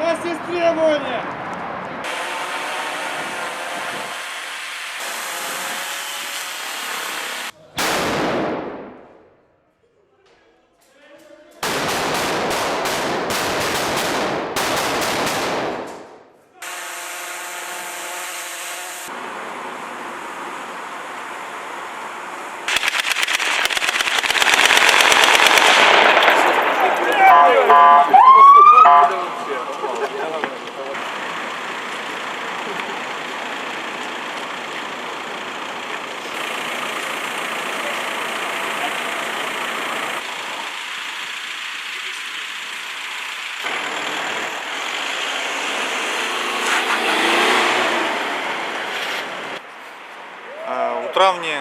На сестре требования! Травні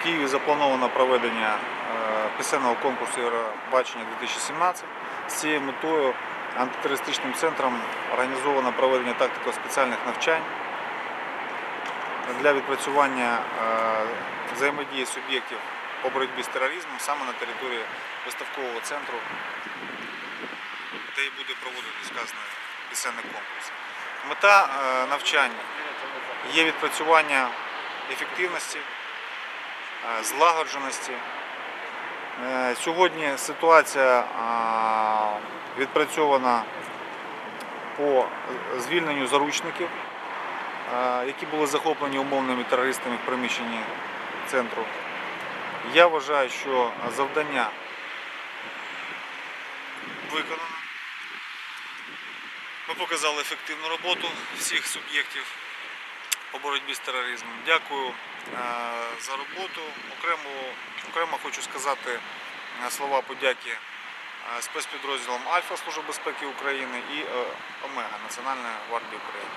в Києві заплановано проведення е, пісенного конкурсу Євробачення 2017. З цією метою антитерористичним центром організовано проведення тактико-спеціальних навчань для відпрацювання е, взаємодії суб'єктів по боротьбі з тероризмом саме на території виставкового центру, де і буде проводитись вказаний пісенний конкурс. Мета е, навчання є відпрацювання ефективності, е, злагодженості. Е, Сьогодні ситуація е, відпрацьована по звільненню заручників, які були захоплені умовними терористами в приміщенні центру. Я вважаю, що завдання виконано. Ми показали ефективну роботу всіх суб'єктів по боротьбі з тероризмом. Дякую е, за роботу. Окремо, окремо хочу сказати е, слова подяки е, спецпідрозділам Альфа Служби безпеки України і Омега Національної гвардії України.